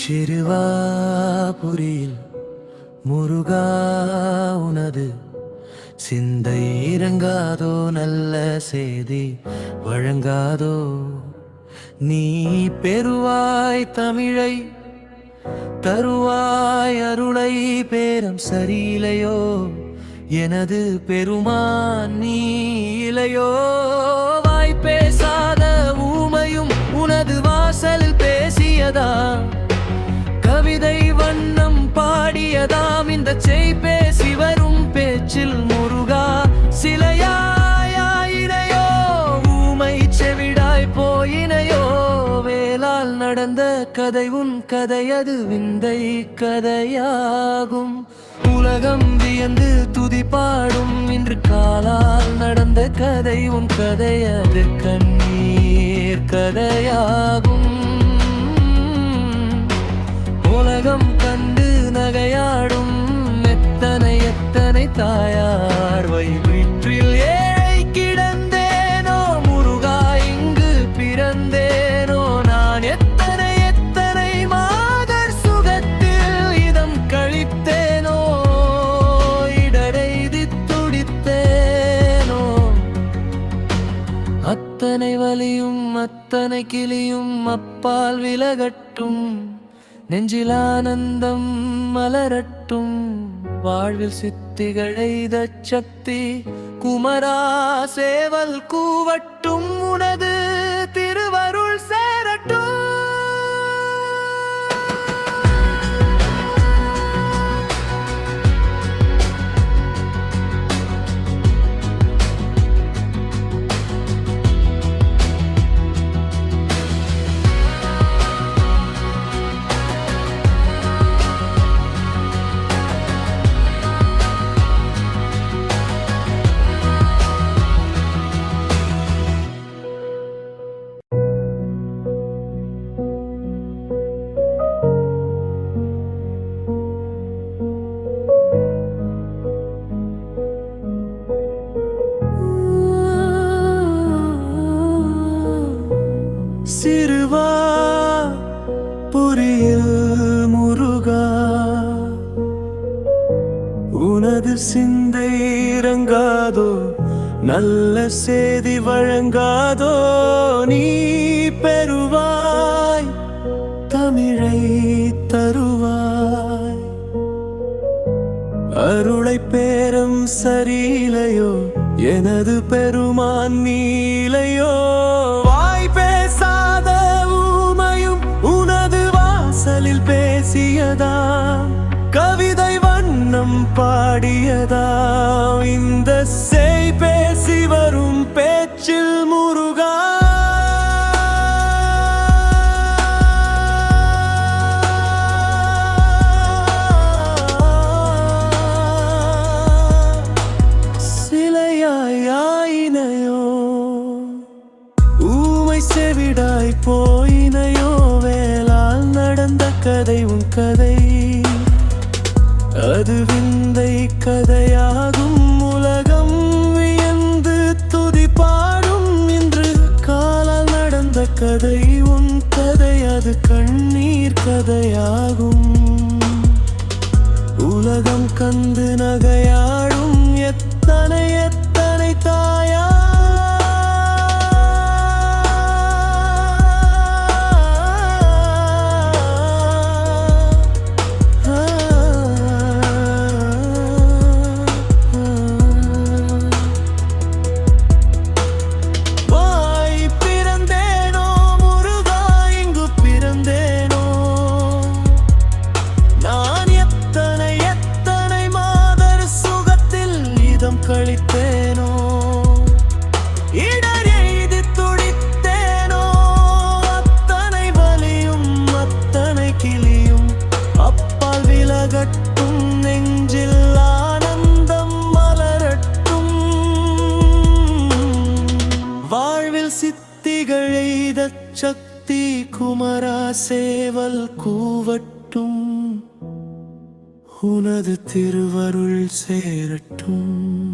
சிறுவாபுரியில் முருகா உனது சிந்தை இறங்காதோ நல்ல செய்தி வழங்காதோ? நீ பெறுவாய் தமிழை தருவாய் அருளை பேரம் சரியில்லையோ? எனது பெருமான் நீ இலையோ பாடியதாம் இந்த செய் பேசி வரும் பேச்சில் முருகா. சிலையாயினையோ ஊமை செவிடாய் போயினையோ. வேளால் நடந்த கதை உன் கதை அது விந்தை கதையாகும். உலகம் வியந்து துதி பாடும் இன்று காலால் நடந்த கதை உன் கதை அது கண்ணீர் தாயார் வயிற்றில் ஏழை கிடந்தேனோ முருகா இங்கு பிறந்தேனோ நான் எத்தனை எத்தனை மாதர் சுகத்தில் இதம் கழித்தேனோ இடரைதி துடித்தேனோ. அத்தனை வலியும் அத்தனை கிளியும் அப்பால் விலகட்டும் நெஞ்சில் ஆனந்தம் மலரட்டும். வாழ்வில் சித்திகளைத சக்தி குமரா சேவல் கூவட்டும் உனது திருவருள் சேர சிந்தை இறங்காதோ நல்ல செய்தி வழங்காதோ நீ பெறுவாய் தமிழை தருவாய். அருளை பேரும் சரியிலையோ எனது பெருமான் நீலையோ? வாய் பேசாத ஊமையும் உனது வாசலில் பேசியதா கவிதை வண்ணம் பாடியதா? இந்த செய் பேசி வரும் பேச்சில் முருகா. சிலையாயினையோ? ஊமை செவிடாய் போயினையோ? வேளால் நடந்த கதை உன் கதை. அது விந்தை கதையாகும். உலகம் வியந்து துதி பாடும். இன்று காலால் நடந்த கதை உன் கதை அது கண்ணீர் கதையாகும். உலகம் கந்து நகையாடும் எத்தனை குமரா சேவல் கூவட்டும் உனது திருவருள் சேரட்டும்.